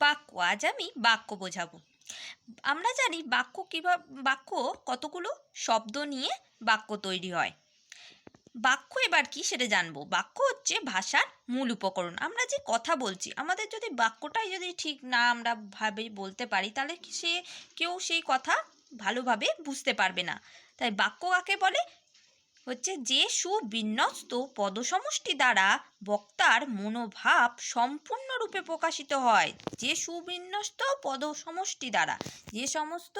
বাক্য, আজ আমি বাক্য বোঝাবো। আমরা জানি বাক্য কীভাবে বাক্য কতগুলো? শব্দ নিয়ে বাক্য তৈরি হয়। বাক্য এবার কি সেটা জানব? বাক্য হচ্ছে ভাষার মূল উপকরণ। আমরা যে কথা বলছি, আমাদের যদি বাক্যটাই যদি ঠিক না আমরা ভাবে বলতে পারি, তাহলে সে, কেউ সেই কথা ভালোভাবে বুঝতে পারবে না। তাই বাক্য কাকে বলে? হচ্ছে যে সুবিন্যস্ত পদসমষ্টি দ্বারা বক্তার মনোভাব সম্পূর্ণরূপে প্রকাশিত হয়। যে সুবিন্যস্ত পদসমষ্টি দ্বারা যে সমস্ত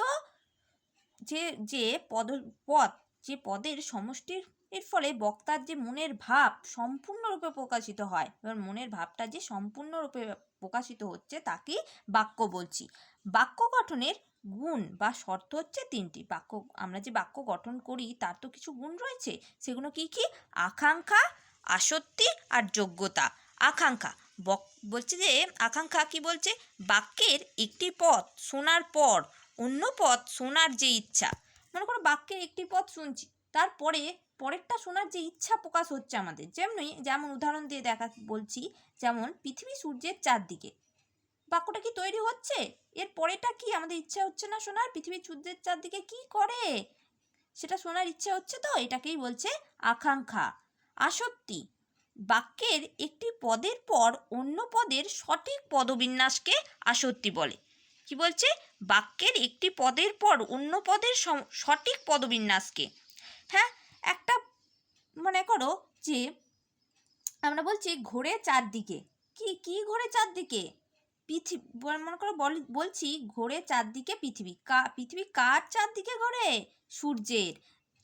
যে যে পদ পদ, যে পদের সমষ্টির, এর ফলে বক্তার যে মনের ভাব সম্পূর্ণরূপে প্রকাশিত হয়। এবার মনের ভাবটা যে সম্পূর্ণরূপে প্রকাশিত হচ্ছে তাকেই বাক্য বলছি। বাক্য গঠনের গুণ বা শর্ত হচ্ছে তিনটি। বাক্য, আমরা যে বাক্য গঠন করি, তার তো কিছু গুণ রয়েছে। সেগুলো কি কি? আকাঙ্ক্ষা, আসক্তি আর যোগ্যতা। আকাঙ্ক্ষা, বক, বলছে যে আকাঙ্ক্ষা কি বলছে? বাক্যের একটি পথ শোনার পর অন্য পথ শোনার যে ইচ্ছা। মনে করো বাক্যের একটি পথ শুনছি, তারপরে পরেরটা শোনার যে ইচ্ছা প্রকাশ হচ্ছে আমাদের। যেমনি, যেমন উদাহরণ দিয়ে দেখা, বলছি, যেমন পৃথিবী সূর্যের চারদিকে। বাক্যটা কি তৈরি হচ্ছে? এর পরেটা কি? আমাদের ইচ্ছা হচ্ছে না শোনার? পৃথিবী সূর্যের চারদিকে কি করে? সেটা শোনার ইচ্ছা হচ্ছে তো? এটাকেই বলছে আকাঙ্ক্ষা। আসক্তি। বাক্যের একটি পদের পর অন্য পদের সঠিক পদবিন্যাসকে আসক্তি বলে। কি বলছে? বাক্যের একটি পদের পর অন্য পদের সঠিক পদবিন্যাসকে। হ্যাঁ একটা মনে করো যে আমরা বলছি ঘোরে চারদিকে। কি কি ঘোরে চারদিকে? পৃথিবী মনে করো বল- বলছি ঘোরে চারদিকে পৃথিবী। কা, পৃথিবী কার চারদিকে ঘোরে? সূর্যের।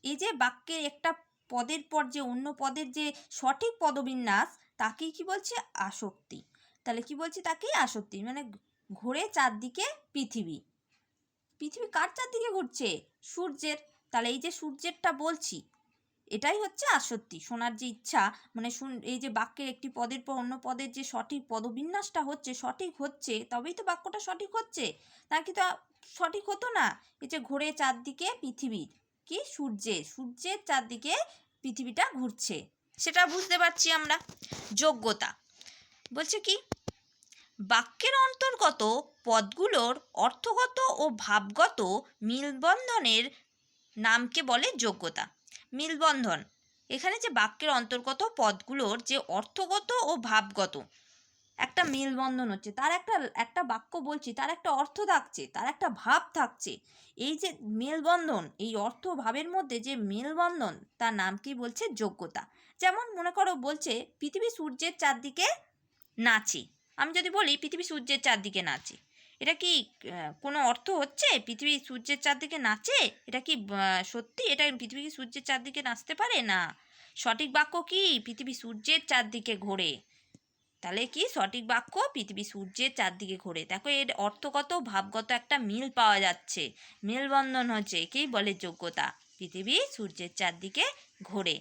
এই যে বাক্যের একটা পদের পর যে অন্য পদের যে সঠিক পদবিন্যাস, তাকেই কি বলছে? আসক্তি। তাহলে কি বলছি তাকেই? আসক্তি। মানে ঘোরে চারদিকে পৃথিবী। পৃথিবী কার চারদিকে ঘুরছে? সূর্যের। তাহলে এই যে সূর্যেরটা বলছি এটাই হচ্ছে আসক্তি শোনার যে ইচ্ছা মানে শুন, এই যে বাক্যের একটি পদের পর অন্য পদের যে সঠিক পদবিন্যাসটা হচ্ছে, সঠিক হচ্ছে, তবেই তো বাক্যটা সঠিক হচ্ছে। তা কি তো সঠিক হতো না? এই যে ঘোরে চারদিকে পৃথিবীর কি সূর্যের সূর্যের চারদিকে পৃথিবীটা ঘুরছে। সেটা বুঝতে পারছি আমরা। যোগ্যতা, বলছে কি? বাক্যের অন্তর্গত পদগুলোর অর্থগত ও ভাবগত মিলবন্ধনের নামকে বলে যোগ্যতা। মিলবন্ধন। এখানে যে বাক্যের অন্তর্গত পদগুলোর যে অর্থগত ও ভাবগত, একটা মেলবন্ধন হচ্ছে, তার একটা একটা বাক্য বলছি, তার একটা অর্থ থাকছে, তার একটা ভাব থাকছে। এই যে মেলবন্ধন, এই অর্থ ভাবের মধ্যে যে মেলবন্ধন, তার নাম কি বলছে? যোগ্যতা। যেমন মনে করো বলছে, পৃথিবী সূর্যের চারদিকে নাচে। আমি যদি বলি, পৃথিবী সূর্যের চারদিকে নাচে। এটা কি কোনো অর্থ হচ্ছে? পৃথিবী সূর্যের চারদিকে নাচে? এটা কি সত্যি? এটা পৃথিবী কি সূর্যের চারদিকে নাচতে পারে? না। সঠিক বাক্য কি? পৃথিবী সূর্যের চারদিকে ঘোরে। তাহলে কি? সঠিক বাক্য, পৃথিবী সূর্যের চারদিকে ঘোরে। দেখো, এর অর্থগত, ভাবগত একটা মিল পাওয়া যাচ্ছে। মেলবন্ধন হচ্ছে একেই বলে? যোগ্যতা। পৃথিবী সূর্যের চারদিকে ঘোরে।